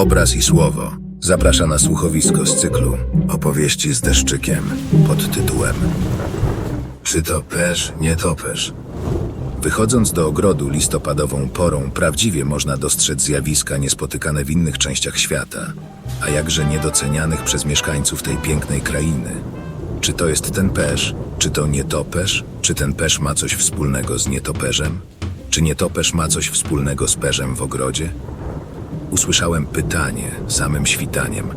Obraz i słowo zaprasza na słuchowisko z cyklu Opowieści z deszczykiem pod tytułem Czy to pesz, nie topesz? Wychodząc do ogrodu listopadową porą, prawdziwie można dostrzec zjawiska niespotykane w innych częściach świata, a jakże niedocenianych przez mieszkańców tej pięknej krainy. Czy to jest ten pesz? Czy to nietoperz? Czy ten pesz ma coś wspólnego z nietoperzem? Czy nietoperz ma coś wspólnego z perzem w ogrodzie? Usłyszałem pytanie samym świtaniem,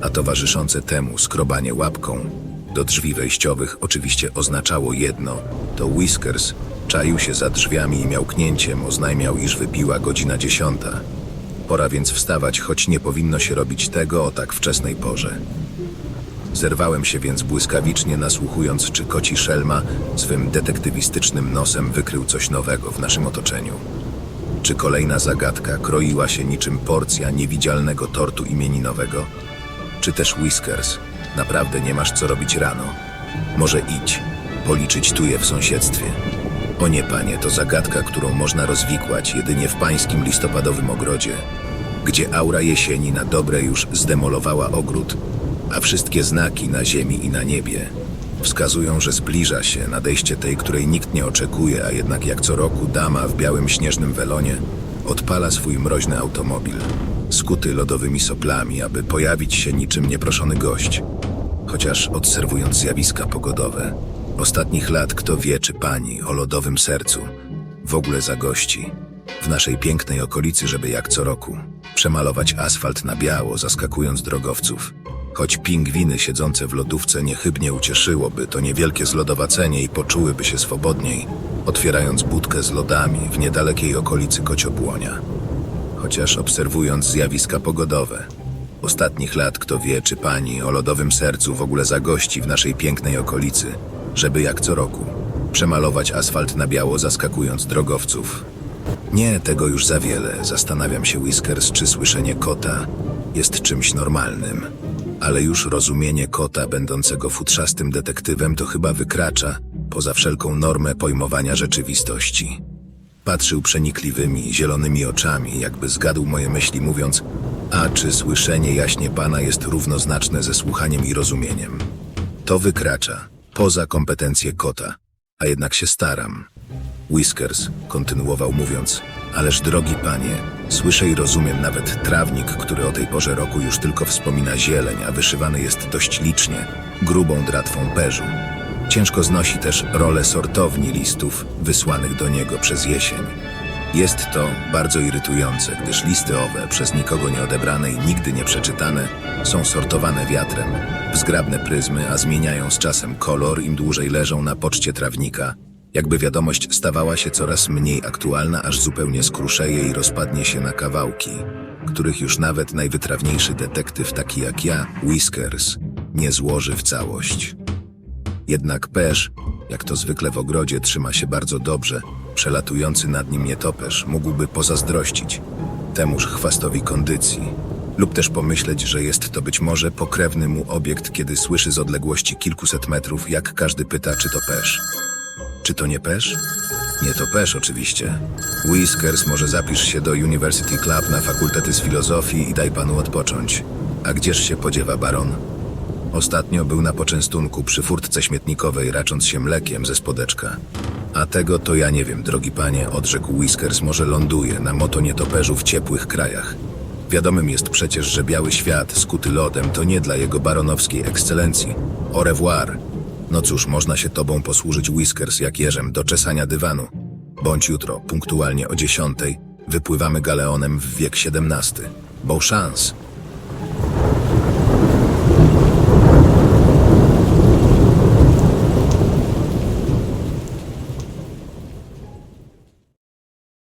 a towarzyszące temu skrobanie łapką do drzwi wejściowych oczywiście oznaczało jedno: to Whiskers czaił się za drzwiami i miałknięciem oznajmiał, iż wybiła godzina dziesiąta. Pora więc wstawać, choć nie powinno się robić tego o tak wczesnej porze. Zerwałem się więc błyskawicznie, nasłuchując, czy koci szelma swym detektywistycznym nosem wykrył coś nowego w naszym otoczeniu. Czy kolejna zagadka kroiła się niczym porcja niewidzialnego tortu imieninowego? Czy też Whiskers? Naprawdę nie masz co robić rano? Może idź, policzyć tuje w sąsiedztwie. O nie, panie, to zagadka, którą można rozwikłać jedynie w pańskim listopadowym ogrodzie, gdzie aura jesieni na dobre już zdemolowała ogród, a wszystkie znaki na ziemi i na niebie wskazują, że zbliża się nadejście tej, której nikt nie oczekuje, a jednak jak co roku dama w białym śnieżnym welonie odpala swój mroźny automobil, skuty lodowymi soplami, aby pojawić się niczym nieproszony gość. Chociaż obserwując zjawiska pogodowe, ostatnich lat kto wie, czy pani o lodowym sercu w ogóle zagości w naszej pięknej okolicy, żeby jak co roku przemalować asfalt na biało, zaskakując drogowców. Choć pingwiny siedzące w lodówce niechybnie ucieszyłoby to niewielkie zlodowacenie i poczułyby się swobodniej, otwierając budkę z lodami w niedalekiej okolicy Kociobłonia. Chociaż obserwując zjawiska pogodowe, ostatnich lat kto wie, czy pani o lodowym sercu w ogóle zagości w naszej pięknej okolicy, żeby jak co roku przemalować asfalt na biało, zaskakując drogowców. Nie, tego już za wiele. Zastanawiam się, Whiskers, czy słyszenie kota jest czymś normalnym. Ale już rozumienie kota, będącego futrzastym detektywem, to chyba wykracza poza wszelką normę pojmowania rzeczywistości. Patrzył przenikliwymi, zielonymi oczami, jakby zgadł moje myśli, mówiąc: A czy słyszenie jaśnie pana jest równoznaczne ze słuchaniem i rozumieniem? To wykracza poza kompetencje kota, a jednak się staram. Whiskers kontynuował mówiąc: Ależ drogi panie, słyszę i rozumiem nawet trawnik, który o tej porze roku już tylko wspomina zieleń, a wyszywany jest dość licznie, grubą dratwą perzu. Ciężko znosi też rolę sortowni listów wysłanych do niego przez jesień. Jest to bardzo irytujące, gdyż listy owe, przez nikogo nie odebrane i nigdy nie przeczytane, są sortowane wiatrem, w zgrabne pryzmy, a zmieniają z czasem kolor, im dłużej leżą na poczcie trawnika, jakby wiadomość stawała się coraz mniej aktualna, aż zupełnie skruszeje i rozpadnie się na kawałki, których już nawet najwytrawniejszy detektyw taki jak ja, Whiskers, nie złoży w całość. Jednak pesz, jak to zwykle w ogrodzie, trzyma się bardzo dobrze. Przelatujący nad nim nietoperz mógłby pozazdrościć temuż chwastowi kondycji. Lub też pomyśleć, że jest to być może pokrewny mu obiekt, kiedy słyszy z odległości kilkuset metrów, jak każdy pyta, czy to pesz. Czy to nie pesz? Nie to pesz oczywiście. Whiskers, może zapisz się do University Club na fakultety z filozofii i daj panu odpocząć. A gdzież się podziewa baron? Ostatnio był na poczęstunku przy furtce śmietnikowej, racząc się mlekiem ze spodeczka. A tego to ja nie wiem, drogi panie, odrzekł Whiskers, może ląduje na moto nietoperzu w ciepłych krajach. Wiadomym jest przecież, że biały świat skuty lodem to nie dla jego baronowskiej ekscelencji. Au revoir. No cóż, można się tobą posłużyć Whiskers jak jeżem do czesania dywanu. Bądź jutro, punktualnie o dziesiątej, wypływamy galeonem w wiek XVII. Bon chance.